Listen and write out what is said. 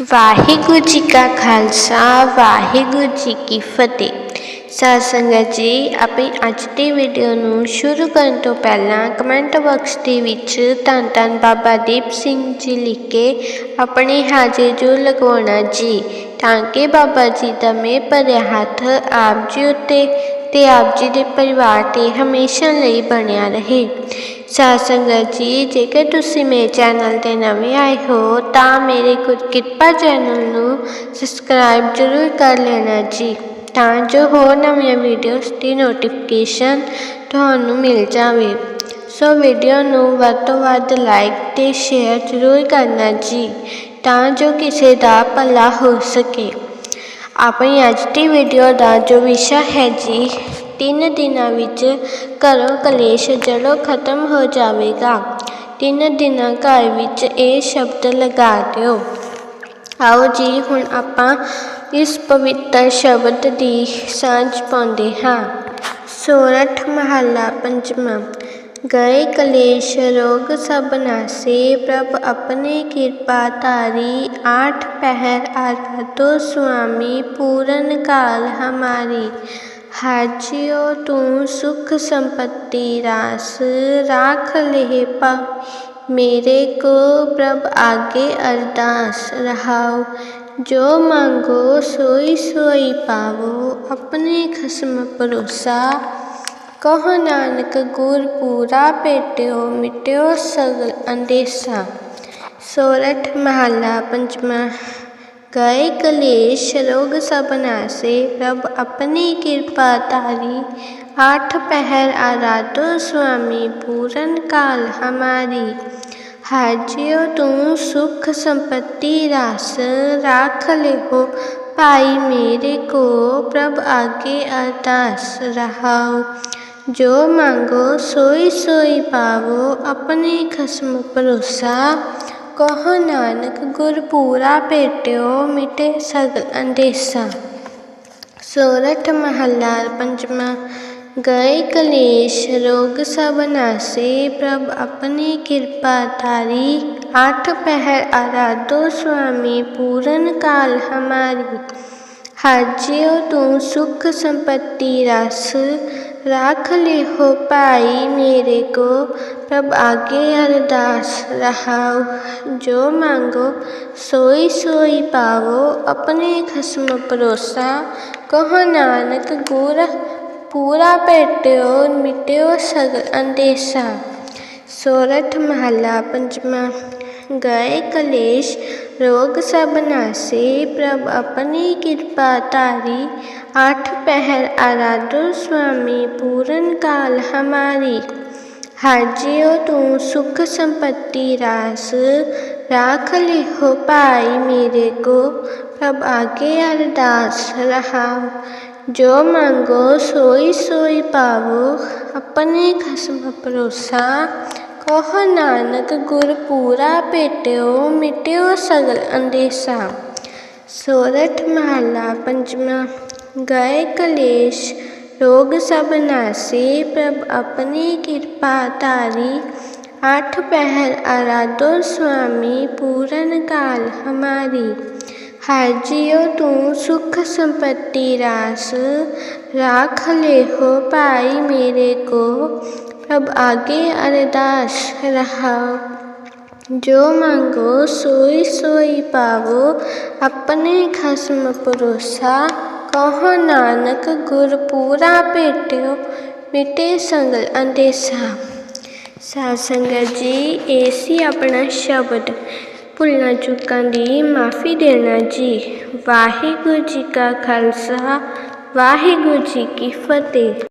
ਵਾਹਿਗੁਰੂ ਜੀ ਕਾ ਖਾਲਸਾ, ਵਾਹਿਗੁਰੂ ਜੀ ਕੀ ਫਤਿਹ। ਸਾਧ ਸੰਗਤ ਜੀ ਆਪਣੀ ਅੱਜ ਦੀ ਵੀਡੀਓ ਨੂੰ ਸ਼ੁਰੂ ਕਰਨ ਤੋਂ ਪਹਿਲਾਂ ਕਮੈਂਟ ਬਾਕਸ ਦੇ ਵਿੱਚ ਧੰਨ ਧੰਨ ਬਾਬਾ ਦੀਪ ਸਿੰਘ ਜੀ ਲਿਖ ਕੇ ਆਪਣੇ ਹਾਜ਼ਰ ਜੋ ਲਗਵਾਉਣਾ ਜੀ, ਤਾਂ ਕਿ ਬਾਬਾ ਜੀ ਦਾ ਮੇਰ ਭਰਿਆ ਹੱਥ ਆਪ ਜੀ ਉੱਤੇ ਤੇ ਆਪ ਜੀ ਦੇ ਪਰਿਵਾਰ ਤੇ ਹਮੇਸ਼ਾ ਲਈ ਬਣਿਆ ਰਹੇ। ਸਾਧ ਸੰਗਤ ਜੀ, ਜੇਕਰ ਤੁਸੀਂ ਮੇਰੇ ਚੈਨਲ ਤੇ ਨਵੇਂ ਆਏ ਹੋ, ਤਾਂ ਮੇਰੇ ਕੁਝ ਕਿਰਪਾ ਚੈਨਲ ਨੂੰ ਸਬਸਕ੍ਰਾਈਬ ਜ਼ਰੂਰ ਕਰ ਲੈਣਾ ਜੀ, ਤਾਂ ਜੋ ਹੋਰ ਨਵੀਆਂ ਵੀਡੀਓਜ਼ ਦੀ ਨੋਟੀਫਿਕੇਸ਼ਨ ਤੁਹਾਨੂੰ ਮਿਲ ਜਾਵੇ। ਸੋ ਵੀਡੀਓ ਨੂੰ ਵੱਧ ਤੋਂ ਵੱਧ ਲਾਈਕ ਤੇ ਸ਼ੇਅਰ ਜ਼ਰੂਰ ਕਰਨਾ ਜੀ, ਤਾਂ ਜੋ ਕਿਸੇ ਦਾ ਭਲਾ ਹੋ ਸਕੇ। ਆਪਣੀ ਅੱਜ ਦੀ ਵੀਡੀਓ ਦਾ ਜੋ ਵਿਸ਼ਾ ਹੈ ਜੀ ਤਿੰਨ ਦਿਨਾਂ ਵਿੱਚ ਘਰੋਂ ਕਲੇਸ਼ ਜੜੋਂ ਖਤਮ ਹੋ ਜਾਵੇਗਾ। ਤਿੰਨ ਦਿਨਾਂ ਘਰ ਵਿੱਚ ਇਹ ਸ਼ਬਦ ਲਗਾ ਦਿਓ। ਆਓ ਜੀ, ਹੁਣ ਆਪਾਂ ਇਸ ਪਵਿੱਤਰ ਸ਼ਬਦ ਦੀ ਸਾਂਝ ਪਾਉਂਦੇ ਹਾਂ। ਸੋਰਠ ਮਹੱਲਾ ਪੰਜਵਾਂ, ਗਏ ਕਲੇਸ਼ ਰੋਗ ਸਭ ਨਾਸੇ, ਪ੍ਰਭ ਆਪਣੇ ਕਿਰਪਾ ਧਾਰੀ, ਆਠ ਪਹਿਰ ਆਰਾਧੋ ਸੁਆਮੀ, ਪੂਰਨ ਕਾਲ ਹਮਾਰੀ। ਹਾਜਿਓ ਤੂੰ ਸੁਖ ਸੰਪਤੀ ਰਾਸ, ਰਾਖ ਲਹਿ ਪਾ। ਮੇਰੇ ਕੋ ਪ੍ਰਭ ਆਗੇ ਅਰਦਾਸ ਰਹਾਓ ਜੋ ਮੰਗੋ ਸੋਈ ਸੋਈ ਪਾਵੋ, ਆਪਣੇ ਖਸਮ ਭਰੋਸਾ। ਕਹ ਨਾਨਕ, ਗੁਰ ਪੂਰਾ ਭੇਟਿਓ, ਮਿਟਿਓ ਸਗਲ ਅੰਦੇਸਾ। ਸੋਰਠ ਮਹੱਲਾ ਪੰਜਵਾਂ ਗਏ ਕਲੇਸ਼ ਰੋਗ ਸਭ ਨਾਸੇ ਪ੍ਰਭ ਆਪਣੀ ਕਿਰਪਾ ਧਾਰੀ ਆਠ ਪਹਿਰ ਆਰਾਧੋ ਸੁਆਮੀ ਪੂਰਨ ਕਾਲ ਹਮਾਰੀ ਹਾਜਿਓ ਤੂੰ ਸੁਖ ਸੰਪत्ति ਰਾਸ ਰਾਖ ਲਿਓ ਭਾਈ ਮੇਰੇ ਕੋ ਪ੍ਰਭ ਆਗੇ ਅਰਦਾਸ ਰਹਾਉ ਜੋ ਮੰਗੋ ਸੋਈ ਸੋਈ ਪਾਵੋ ਆਪਣੇ ਖਸਮ ਭਰੋਸਾ ਕਹੋ ਨਾਨਕ, ਗੁਰ ਪੂਰਾ ਭੇਟਿਓ, ਮਿਟੇ ਸਗਲ ਅੰਦੇਸਾ। ਸੋਰਠ ਮਹੱਲਾ ਪੰਜਵਾਂ, ਗਏ ਕਲੇਸ਼, ਰੋਗ ਸਭ ਨਾਸੇ, ਪ੍ਰਭ ਆਪਣੀ ਕਿਰਪਾ ਧਾਰੀ। ਅੱਠ ਪਹਿਰ ਆਰਾਧੋ ਸੁਆਮੀ, ਪੂਰਨ ਕਾਲ ਹਮਾਰੀ। ਹਾਜਿਓ ਤੂੰ ਸੁਖ ਸੰਪਤੀ ਰਸ ਰਾਖ ਲਿਓ ਭਾਈ ਮੇਰੇ ਕੋ ਪ੍ਰਭ ਆਗੇ ਅਰਦਾਸ ਰਹਾਉ ਜੋ ਮੰਗੋ ਸੋਈ ਸੋਈ ਪਾਵੋ ਆਪਣੇ ਖਸਮ ਭਰੋਸਾ ਕਹੋ ਨਾਨਕ ਗੁਰ ਪੂਰਾ ਭੇਟਿਓ ਮਿਟਿਓ ਸਗਲ ਅੰਦੇਸਾ ਸੋਰਠ ਮਹੱਲਾ ਪੰਜਵਾਂ ਗਏ ਕਲੇਸ਼ ਰੋਗ ਸਭ ਨਾਸੇ ਪ੍ਰਭ ਆਪਣੀ ਕਿਰਪਾ ਧਾਰੀ ਆਠ ਪਹਿਰ ਆਰਾਧੋ ਸੁਆਮੀ ਪੂਰਨ ਕਾਲ ਹਮਾਰੀ ਹਾਜਿਓ ਤੂੰ ਸੁਖ ਸੰਪत्ति ਰਾਸ ਰਾਖ ਲਿਓ ਭਾਈ ਮੇਰੇ ਕੋ ਪ੍ਰਭ ਆਗੇ ਅਰਦਾਸ ਰਹਾਉ ਜੋ ਮੰਗੋ ਸੋਈ ਸੋਈ ਪਾਵੋ ਆਪਣੇ ਖਸਮ ਭਰੋਸਾ ਕਹੋ ਨਾਨਕ ਗੁਰ ਪੂਰਾ ਭੇਟਿਓ ਮਿਟਿਓ ਸਗਲ ਅੰਦੇਸਾ ਸੋਰਠ ਮਹੱਲਾ ਪੰਜਵਾਂ ਗਏ ਕਲੇਸ਼ ਰੋਗ ਸਭ ਨਾਸੇ ਪ੍ਰਭ ਆਪਣੀ ਕਿਰਪਾ ਧਾਰੀ ਆਠ ਪਹਿਰ ਆਰਾਧੋ ਸੁਆਮੀ ਪੂਰਨ ਕਾਲ ਹਮਾਰੀ ਹਾਜਿਓ ਤੂੰ ਸੁਖ ਸੰਪत्ति ਰਾਸ ਰਾਖ ਲਿਓ ਭਾਈ ਮੇਰੇ ਕੋ ਪ੍ਰਭ ਆਗੇ ਅਰਦਾਸ ਰਹਾਉ ਜੋ ਮੰਗੋ ਸੋਈ ਸੋਈ ਪਾਵੋ ਆਪਣੇ ਖਸਮ ਭਰੋਸਾ ਕਹੋ ਨਾਨਕ ਗੁਰ ਪੂਰਾ ਭੇਟਿਓ, ਮਿਟੇ ਸੰਗਲ ਅੰਦੇਸਾ। ਸਾਧ ਸੰਗਤ ਜੀ, ਇਹ ਸੀ ਆਪਣਾ ਸ਼ਬਦ। ਭੁੱਲਾਂ ਚੁੱਕਾਂ ਦੀ ਮਾਫੀ ਦੇਣਾ ਜੀ। ਵਾਹਿਗੁਰੂ ਜੀ ਕਾ ਖਾਲਸਾ, ਵਾਹਿਗੁਰੂ ਜੀ ਕੀ ਫਤਿਹ।